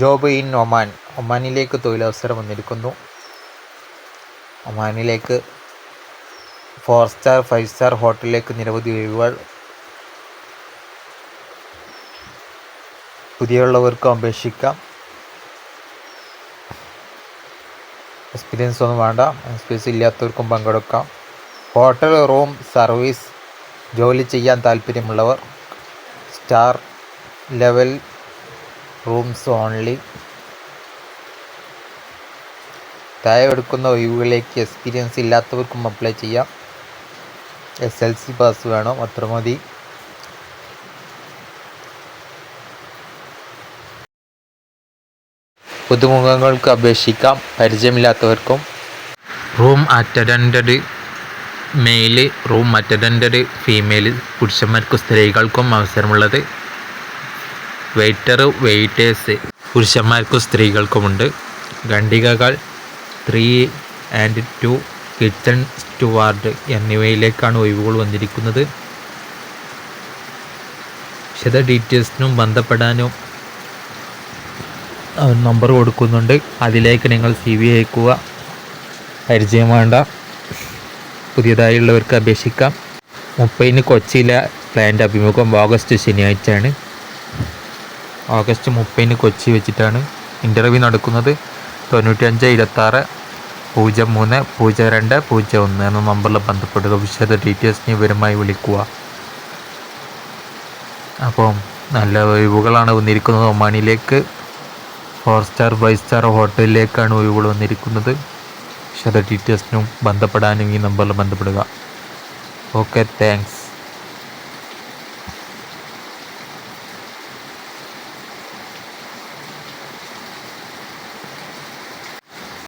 Job in Oman. ഒമാനിലേക്ക് തൊഴിലവസരം വന്നിരിക്കുന്നു. ഒമാനിലേക്ക് ഫോർ സ്റ്റാർ ഫൈവ് സ്റ്റാർ ഹോട്ടലിലേക്ക് നിരവധി ഒഴിവുകൾ പുതിയുള്ളവർക്കും അപേക്ഷിക്കാം. എക്സ്പീരിയൻസ് ഒന്നും വേണ്ട. എക്സ്പീരിയൻസ് ഇല്ലാത്തവർക്കും പങ്കെടുക്കാം. ഹോട്ടൽ റൂം സർവീസ് ജോലി ചെയ്യാൻ താല്പര്യമുള്ളവർ സ്റ്റാർ ലെവൽ റൂംസ് ഓൺലി താഴെ എടുക്കുന്ന ഒഴിവുകളിലേക്ക് എക്സ്പീരിയൻസ് ഇല്ലാത്തവർക്കും അപ്ലൈ ചെയ്യാം. എസ് എൽ സി പാസ് വേണം അത്ര മതി. പുതുമുഖങ്ങൾക്ക് അപേക്ഷിക്കാം പരിചയമില്ലാത്തവർക്കും. Room attendant male room attendant female പുരുഷന്മാർക്കും സ്ത്രീകൾക്കും അവസരമുള്ളത്. വെയിറ്റർ വെയിറ്റേഴ്സ് പുരുഷന്മാർക്കും സ്ത്രീകൾക്കുമുണ്ട്. ഖണ്ഡികകൾ three and two kitchen steward എന്നിവയിലേക്കാണ് ഒഴിവുകൾ വന്നിരിക്കുന്നത്. വിശദ ഡീറ്റെയിൽസിനും ബന്ധപ്പെടാനും നമ്പർ കൊടുക്കുന്നുണ്ട്. അതിലേക്ക് നിങ്ങൾ സി വി അയക്കുക. പരിചയം വേണ്ട. പുതിയതായുള്ളവർക്ക് അപേക്ഷിക്കാം. മുപ്പതിന് കൊച്ചിയിലെ പ്ലാന്റ് അഭിമുഖം ഓഗസ്റ്റ് ശനിയാഴ്ചയാണ്. ഓഗസ്റ്റ് മുപ്പതിന് കൊച്ചി വെച്ചിട്ടാണ് ഇന്റർവ്യൂ നടക്കുന്നത്. തൊണ്ണൂറ്റഞ്ച് ഇരുപത്താറ് പൂജ്യം മൂന്ന് പൂജ്യം രണ്ട് പൂജ്യം ഒന്ന് എന്ന നമ്പറിൽ ബന്ധപ്പെടുക. വിശദ ഡീറ്റെയിൽസിന് വിവരമായി വിളിക്കുക. അപ്പം നല്ല ഒഴിവുകളാണ് വന്നിരിക്കുന്നത്. ഒമാനിലേക്ക് ഫോർ സ്റ്റാർ ഫൈവ് സ്റ്റാർ ഹോട്ടലിലേക്കാണ് ഒഴിവുകൾ വന്നിരിക്കുന്നത്. വിശദ ഡീറ്റെയിൽസിനും ബന്ധപ്പെടാനും ഈ നമ്പറിൽ ബന്ധപ്പെടുക. Okay thanks